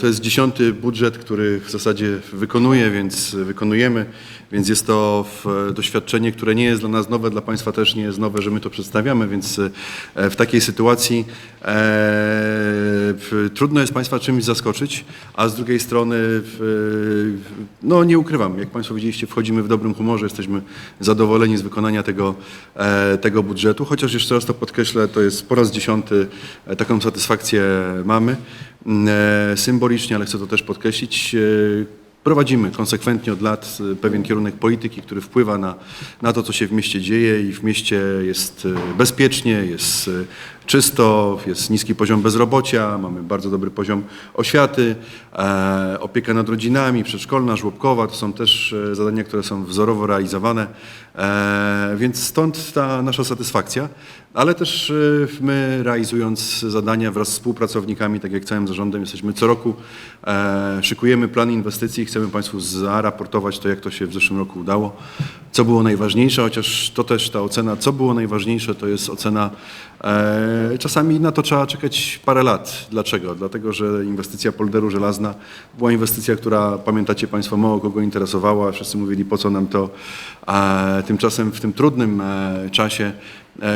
To jest dziesiąty budżet, który w zasadzie wykonuję, więc wykonujemy, więc jest to doświadczenie, które nie jest dla nas nowe, dla Państwa też nie jest nowe, że my to przedstawiamy, więc e, w takiej sytuacji e, trudno jest Państwa czymś zaskoczyć, a z drugiej strony no nie ukrywam, jak Państwo widzieliście, wchodzimy w dobrym humorze, jesteśmy zadowoleni z wykonania tego, e, tego budżetu, chociaż jeszcze raz to podkreślę, to jest po raz dziesiąty e, taką satysfakcję mamy. E, Symbolicznie, ale chcę to też podkreślić, e, prowadzimy konsekwentnie od lat e, pewien kierunek polityki, który wpływa na, na to, co się w mieście dzieje i w mieście jest bezpiecznie, jest czysto, jest niski poziom bezrobocia, mamy bardzo dobry poziom oświaty, e, opieka nad rodzinami, przedszkolna, żłobkowa, to są też e, zadania, które są wzorowo realizowane, e, więc stąd ta nasza satysfakcja, ale też my realizując zadania wraz z współpracownikami, tak jak całym zarządem, jesteśmy co roku, szykujemy plan inwestycji i chcemy Państwu zaraportować to, jak to się w zeszłym roku udało, co było najważniejsze, chociaż to też ta ocena, co było najważniejsze, to jest ocena Czasami na to trzeba czekać parę lat. Dlaczego? Dlatego, że inwestycja polderu żelazna była inwestycja, która, pamiętacie Państwo, mało kogo interesowała. Wszyscy mówili, po co nam to. E, Tymczasem w tym trudnym e, czasie,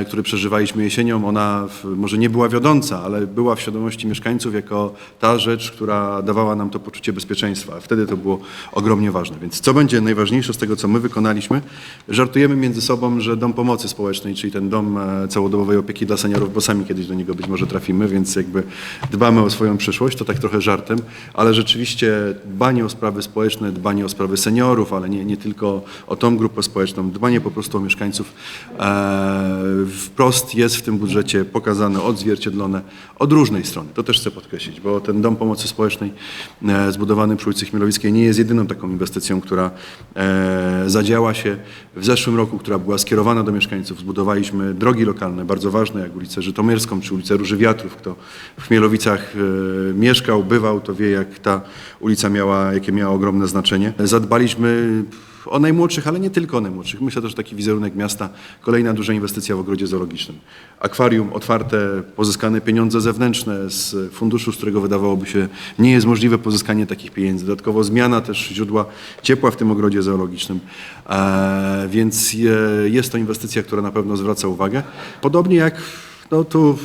który przeżywaliśmy jesienią, ona w, może nie była wiodąca, ale była w świadomości mieszkańców jako ta rzecz, która dawała nam to poczucie bezpieczeństwa. Wtedy to było ogromnie ważne. Więc co będzie najważniejsze z tego, co my wykonaliśmy? Żartujemy między sobą, że dom pomocy społecznej, czyli ten dom e, całodobowej opieki dla seniorów, bo sami kiedyś do niego być może trafimy, więc jakby dbamy o swoją przyszłość, to tak trochę żartem, ale rzeczywiście dbanie o sprawy społeczne, dbanie o sprawy seniorów, ale nie, nie tylko o tą grupę społeczną, dbanie po prostu o mieszkańców e, wprost jest w tym budżecie pokazane, odzwierciedlone od różnej strony. To też chcę podkreślić, bo ten dom pomocy społecznej e, zbudowany przy ulicy Chmielowickiej nie jest jedyną taką inwestycją, która e, zadziała się w zeszłym roku, która była skierowana do mieszkańców. Zbudowaliśmy drogi lokalne, bardzo ważne, jak ulicę Żytomierską czy ulicę Róży Wiatrów. Kto w Chmielowicach e, mieszkał, bywał, to wie, jak ta ulica miała, jakie miała ogromne znaczenie. Zadbaliśmy o najmłodszych, ale nie tylko o najmłodszych. Myślę też, że taki wizerunek miasta, kolejna duża inwestycja w ogrodzie zoologicznym. Akwarium otwarte, pozyskane pieniądze zewnętrzne z funduszu, z którego wydawałoby się nie jest możliwe pozyskanie takich pieniędzy. Dodatkowo zmiana też źródła ciepła w tym ogrodzie zoologicznym. E, więc jest to inwestycja, która na pewno zwraca uwagę. Podobnie jak no tu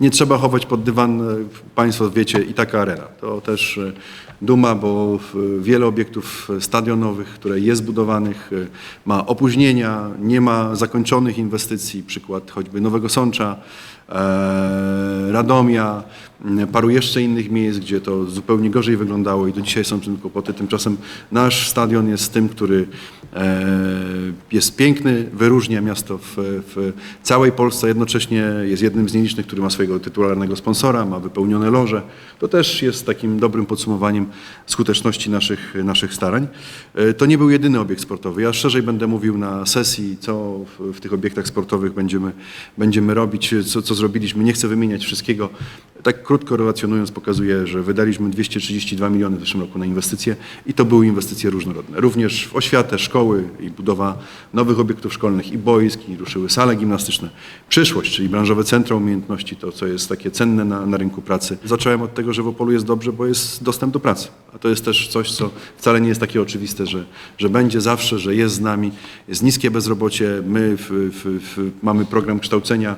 nie trzeba chować pod dywan, e, Państwo wiecie, i taka arena. To też e, duma, bo wiele obiektów stadionowych, które jest budowanych, e, ma opóźnienia, nie ma zakończonych inwestycji, przykład choćby Nowego Sącza, e, Radomia, paru jeszcze innych miejsc, gdzie to zupełnie gorzej wyglądało i do dzisiaj są tym kłopoty. Tymczasem nasz stadion jest tym, który e, jest piękny, wyróżnia miasto w, w całej Polsce, jednocześnie jest jednym z nielicznych, który ma swojego tytularnego sponsora, ma wypełnione loże. To też jest takim dobrym podsumowaniem skuteczności naszych, naszych starań. E, To nie był jedyny obiekt sportowy. Ja szerzej będę mówił na sesji, co w, w tych obiektach sportowych będziemy, będziemy robić, co, co zrobiliśmy. Nie chcę wymieniać wszystkiego. Tak krótko relacjonując pokazuję, że wydaliśmy 232 miliony w zeszłym roku na inwestycje i to były inwestycje różnorodne. Również w oświatę, szkoły i budowa nowych obiektów szkolnych i boisk, i ruszyły sale gimnastyczne. Przyszłość, czyli branżowe centra umiejętności, to co jest takie cenne na, na rynku pracy. Zacząłem od tego, że w Opolu jest dobrze, bo jest dostęp do pracy. A to jest też coś, co wcale nie jest takie oczywiste, że, że będzie zawsze, że jest z nami, jest niskie bezrobocie. My w, w, w, mamy program kształcenia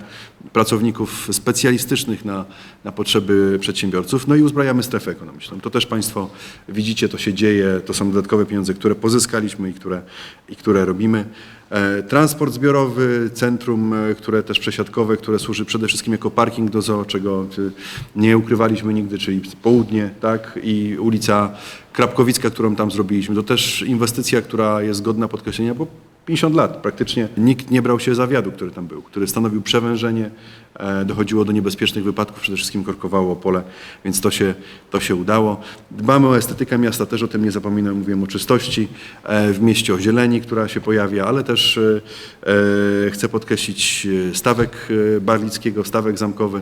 pracowników specjalistycznych na, na potrzeby przedsiębiorców, no i uzbrajamy strefę ekonomiczną. To też Państwo widzicie, to się dzieje, to są dodatkowe pieniądze, które pozyskaliśmy i które, i które robimy. E, Transport zbiorowy, centrum, e, które też przesiadkowe, które służy przede wszystkim jako parking do zoo, czego e, nie ukrywaliśmy nigdy, czyli południe, tak, i ulica Krapkowicka, którą tam zrobiliśmy. To też inwestycja, która jest godna podkreślenia, bo 50 lat praktycznie nikt nie brał się za wiadu, który tam był, który stanowił przewężenie, dochodziło do niebezpiecznych wypadków, przede wszystkim korkowało pole, więc to się, to się udało. Dbamy o estetykę miasta, też o tym nie zapominam, mówiłem o czystości e, w mieście, o zieleni, która się pojawia, ale też e, e, chcę podkreślić e, stawek e, Barlickiego, stawek zamkowy,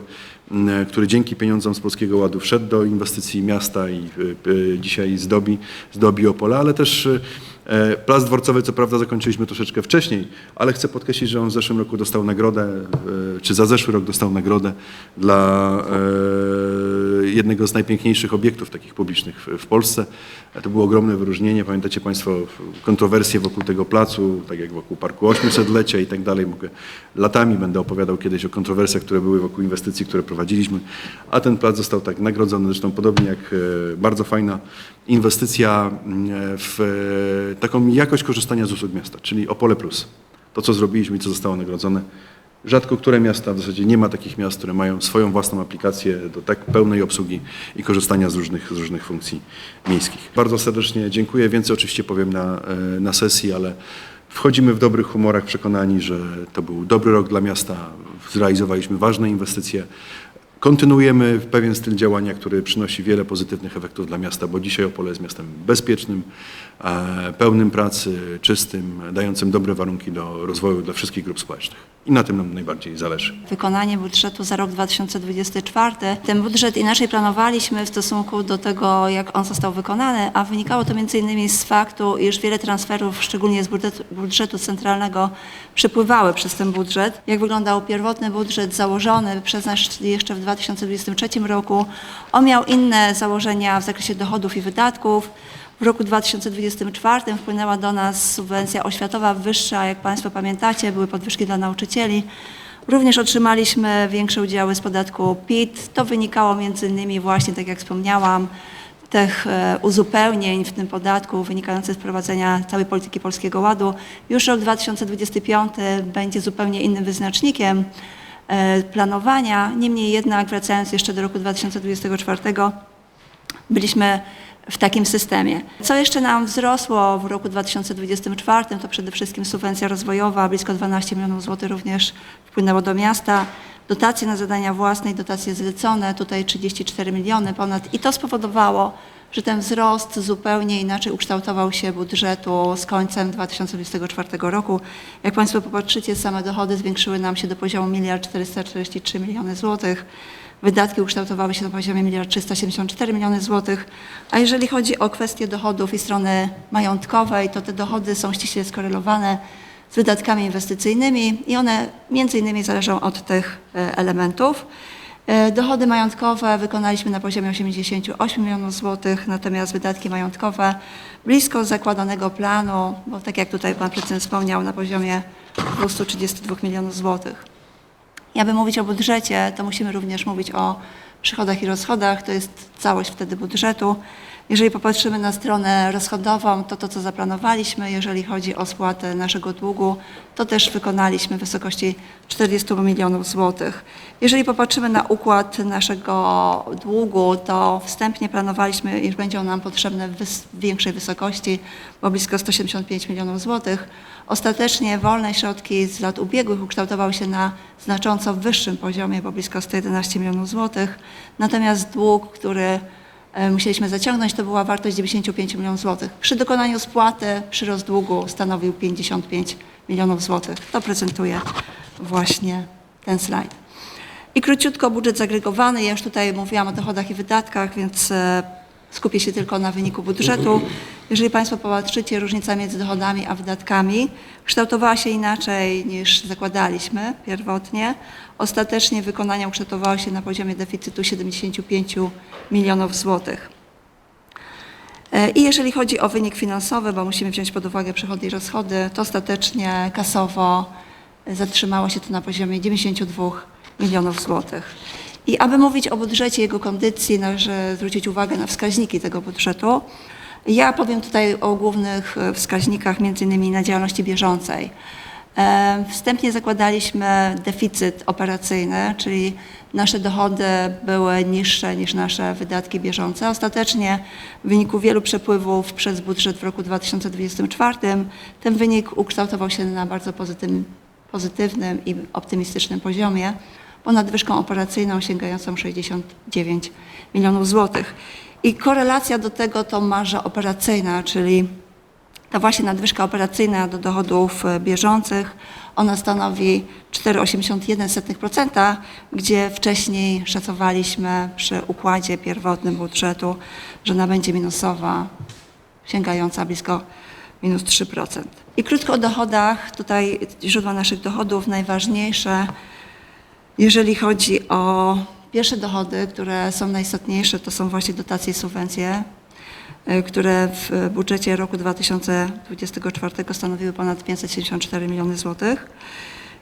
e, który dzięki pieniądzom z Polskiego Ładu wszedł do inwestycji miasta i e, e, dzisiaj zdobi, zdobi Opola, ale też e, E, Plac dworcowy, co prawda, zakończyliśmy troszeczkę wcześniej, ale chcę podkreślić, że on w zeszłym roku dostał nagrodę, e, czy za zeszły rok dostał nagrodę dla e, jednego z najpiękniejszych obiektów takich publicznych w, w Polsce. To było ogromne wyróżnienie. Pamiętacie Państwo kontrowersje wokół tego placu, tak jak wokół Parku 800-lecia i tak dalej. Mogę, latami będę opowiadał kiedyś o kontrowersjach, które były wokół inwestycji, które prowadziliśmy, a ten plac został tak nagrodzony, zresztą podobnie jak e, bardzo fajna inwestycja mm, w e, taką jakość korzystania z usług miasta, czyli Opole Plus. To, co zrobiliśmy i co zostało nagrodzone. Rzadko które miasta, w zasadzie nie ma takich miast, które mają swoją własną aplikację do tak pełnej obsługi i korzystania z różnych, z różnych funkcji miejskich. Bardzo serdecznie dziękuję. Więcej oczywiście powiem na, e, na sesji, ale wchodzimy w dobrych humorach przekonani, że to był dobry rok dla miasta. Zrealizowaliśmy ważne inwestycje. Kontynuujemy pewien styl działania, który przynosi wiele pozytywnych efektów dla miasta, bo dzisiaj Opole jest miastem bezpiecznym, pełnym pracy, czystym, dającym dobre warunki do rozwoju dla wszystkich grup społecznych. I na tym nam najbardziej zależy. wykonanie budżetu za rok 2024. Ten budżet inaczej planowaliśmy w stosunku do tego, jak on został wykonany, a wynikało to m.in. z faktu, iż wiele transferów, szczególnie z budżetu, budżetu centralnego, przepływały przez ten budżet. Jak wyglądał pierwotny budżet założony przez nas jeszcze w 2023 roku, on miał inne założenia w zakresie dochodów i wydatków. W roku 2024 wpłynęła do nas subwencja oświatowa wyższa, jak Państwo pamiętacie, były podwyżki dla nauczycieli. Również otrzymaliśmy większe udziały z podatku PIT. To wynikało między innymi właśnie, tak jak wspomniałam, tych e, uzupełnień w tym podatku wynikających z wprowadzenia całej polityki Polskiego Ładu. Już rok 2025 będzie zupełnie innym wyznacznikiem e, planowania. Niemniej jednak, wracając jeszcze do roku 2024, byliśmy w takim systemie. Co jeszcze nam wzrosło w roku 2024, to przede wszystkim subwencja rozwojowa, blisko 12 milionów złotych również wpłynęło do miasta. Dotacje na zadania własne i dotacje zlecone, tutaj 34 miliony ponad i to spowodowało, że ten wzrost zupełnie inaczej ukształtował się budżetu z końcem 2024 roku. Jak Państwo popatrzycie, same dochody zwiększyły nam się do poziomu 1 443 miliony złotych. Wydatki ukształtowały się na poziomie 1 374 miliony złotych, a jeżeli chodzi o kwestie dochodów i strony majątkowej, to te dochody są ściśle skorelowane z wydatkami inwestycyjnymi i one między innymi zależą od tych e, elementów. E, Dochody majątkowe wykonaliśmy na poziomie 88 milionów złotych, natomiast wydatki majątkowe blisko zakładanego planu, bo tak jak tutaj Pan Prezydent wspomniał, na poziomie 232 milionów złotych. Aby mówić o budżecie, to musimy również mówić o przychodach i rozchodach. To jest całość wtedy budżetu. Jeżeli popatrzymy na stronę rozchodową, to to, co zaplanowaliśmy, jeżeli chodzi o spłatę naszego długu, to też wykonaliśmy w wysokości 40 milionów złotych. Jeżeli popatrzymy na układ naszego długu, to wstępnie planowaliśmy, iż będzie on nam potrzebny w większej wysokości, bo blisko 175 milionów złotych. Ostatecznie wolne środki z lat ubiegłych ukształtowały się na znacząco wyższym poziomie, bo blisko 111 milionów złotych. Natomiast dług, który musieliśmy zaciągnąć, to była wartość 95 milionów złotych. Przy dokonaniu spłaty przyrost długu stanowił 55 milionów złotych. To prezentuje właśnie ten slajd. I króciutko budżet zagregowany. Ja już tutaj mówiłam o dochodach i wydatkach, więc e, skupię się tylko na wyniku budżetu. Jeżeli Państwo popatrzycie, różnica między dochodami a wydatkami kształtowała się inaczej niż zakładaliśmy pierwotnie. Ostatecznie wykonania ukształtowały się na poziomie deficytu 75 milionów złotych. E, I jeżeli chodzi o wynik finansowy, bo musimy wziąć pod uwagę przychody i rozchody, to ostatecznie kasowo e, zatrzymało się to na poziomie 92 milionów złotych. I aby mówić o budżecie, jego kondycji, należy zwrócić uwagę na wskaźniki tego budżetu. Ja powiem tutaj o głównych e, wskaźnikach, między innymi na działalności bieżącej. E, Wstępnie zakładaliśmy deficyt operacyjny, czyli nasze dochody były niższe niż nasze wydatki bieżące. Ostatecznie w wyniku wielu przepływów przez budżet w roku 2024 ten wynik ukształtował się na bardzo pozytywnym, pozytywnym i optymistycznym poziomie, bo nadwyżką operacyjną sięgającą 69 milionów złotych. I korelacja do tego to marża operacyjna, czyli ta właśnie nadwyżka operacyjna do dochodów e, bieżących, ona stanowi 4,81%, gdzie wcześniej szacowaliśmy przy układzie pierwotnym budżetu, że ona będzie minusowa, sięgająca blisko minus 3%. I krótko o dochodach, tutaj źródła naszych dochodów. Najważniejsze, jeżeli chodzi o Pierwsze dochody, które są najistotniejsze, to są właśnie dotacje i subwencje, które w budżecie roku 2024 stanowiły ponad 574 miliony złotych.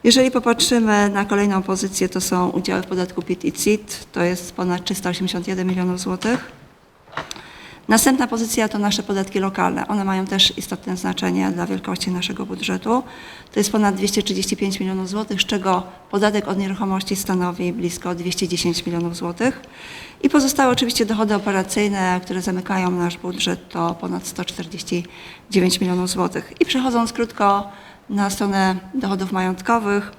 Jeżeli popatrzymy na kolejną pozycję, to są udziały w podatku PIT i CIT, to jest ponad 381 milionów złotych. Następna pozycja to nasze podatki lokalne. One mają też istotne znaczenie dla wielkości naszego budżetu. To jest ponad 235 milionów złotych, z czego podatek od nieruchomości stanowi blisko 210 milionów złotych. I pozostałe oczywiście dochody operacyjne, które zamykają nasz budżet, to ponad 149 milionów złotych. I przechodząc krótko na stronę dochodów majątkowych,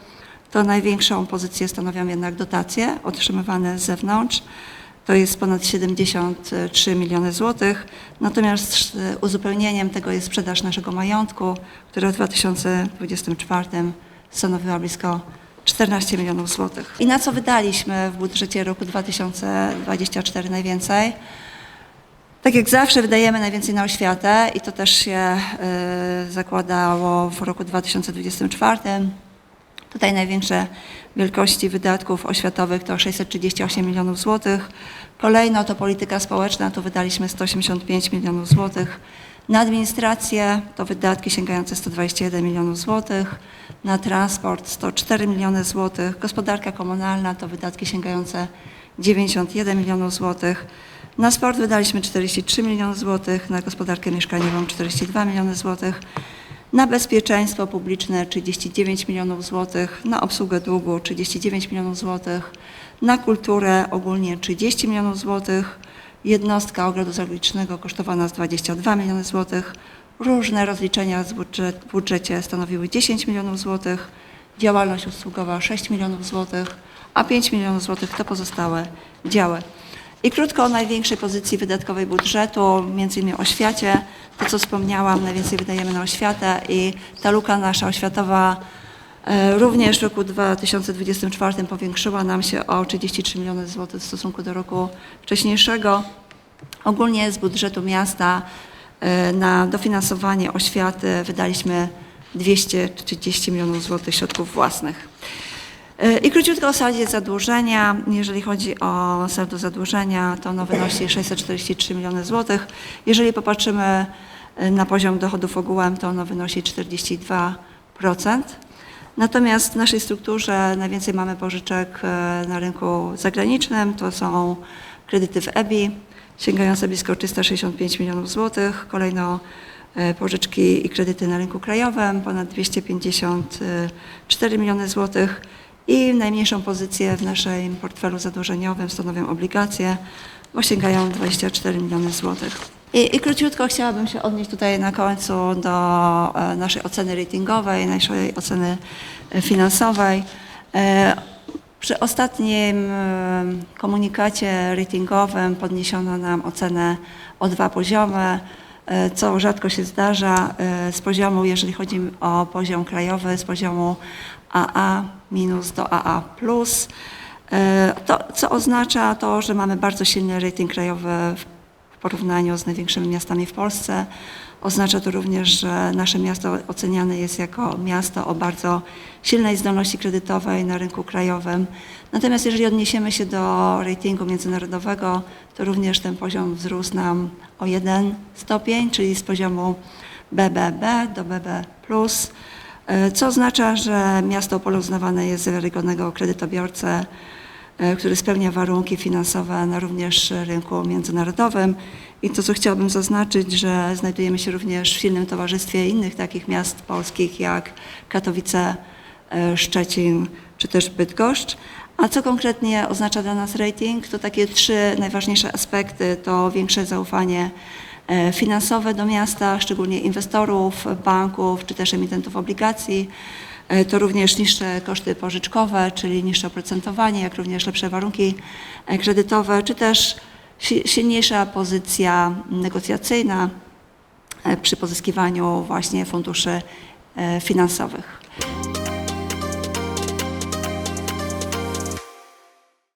to największą pozycję stanowią jednak dotacje otrzymywane z zewnątrz. To jest ponad 73 miliony złotych. Natomiast e, uzupełnieniem tego jest sprzedaż naszego majątku, która w 2024 stanowiła blisko 14 milionów złotych. I na co wydaliśmy w budżecie roku 2024 najwięcej? Tak jak zawsze wydajemy najwięcej na oświatę i to też się y, zakładało w roku 2024. Tutaj największe wielkości wydatków oświatowych to 638 milionów złotych. Kolejno to polityka społeczna, tu wydaliśmy 185 milionów złotych. Na administrację to wydatki sięgające 121 milionów złotych. Na transport 104 miliony złotych. Gospodarka komunalna to wydatki sięgające 91 milionów złotych. Na sport wydaliśmy 43 miliony złotych, na gospodarkę mieszkaniową 42 miliony złotych. Na bezpieczeństwo publiczne 39 milionów złotych, na obsługę długu 39 milionów złotych, na kulturę ogólnie 30 milionów złotych, jednostka ogrodu zoologicznego kosztowała nas 22 miliony złotych, różne rozliczenia z budżet, w budżecie stanowiły 10 milionów złotych, działalność usługowa 6 milionów złotych, a 5 milionów złotych to pozostałe działy. I krótko o największej pozycji wydatkowej budżetu, między innymi oświacie. To, co wspomniałam, najwięcej wydajemy na oświatę i ta luka nasza oświatowa e, również w roku 2024 powiększyła nam się o 33 miliony złotych w stosunku do roku wcześniejszego. Ogólnie z budżetu miasta e, na dofinansowanie oświaty wydaliśmy 230 milionów złotych środków własnych. E, I króciutko o saldzie zadłużenia. Jeżeli chodzi o saldo zadłużenia, to ono wynosi 643 miliony złotych. Jeżeli popatrzymy e, na poziom dochodów ogółem, to ono wynosi 42%. Natomiast w naszej strukturze najwięcej mamy pożyczek e, na rynku zagranicznym. To są kredyty w EBI sięgające blisko 365 milionów złotych. Kolejno pożyczki i kredyty na rynku krajowym ponad 254 miliony złotych. I najmniejszą pozycję w naszym portfelu zadłużeniowym stanowią obligacje, bo sięgają 24 miliony złotych. I, I króciutko chciałabym się odnieść tutaj na końcu do e, naszej oceny ratingowej, naszej oceny e, finansowej. E, Przy ostatnim komunikacie ratingowym podniesiono nam ocenę o dwa poziomy, co rzadko się zdarza. e, Z poziomu, jeżeli chodzi o poziom krajowy, z poziomu AA minus do AA plus. E, To, co oznacza to, że mamy bardzo silny rating krajowy w porównaniu z największymi miastami w Polsce. Oznacza to również, że nasze miasto oceniane jest jako miasto o bardzo silnej zdolności kredytowej na rynku krajowym. Natomiast jeżeli odniesiemy się do ratingu międzynarodowego, to również ten poziom wzrósł nam o jeden stopień, czyli z poziomu BBB do BB+. E, Co oznacza, że miasto Opole uznawane jest za wiarygodnego kredytobiorcę, który spełnia warunki finansowe na również rynku międzynarodowym. I to, co chciałabym zaznaczyć, że znajdujemy się również w silnym towarzystwie innych takich miast polskich jak Katowice, e, Szczecin czy też Bydgoszcz. A co konkretnie oznacza dla nas rating? To takie trzy najważniejsze aspekty. To większe zaufanie e, finansowe do miasta, szczególnie inwestorów, banków czy też emitentów obligacji. E, To również niższe koszty pożyczkowe, czyli niższe oprocentowanie, jak również lepsze warunki e, kredytowe, czy też si- silniejsza pozycja negocjacyjna e, przy pozyskiwaniu właśnie funduszy finansowych.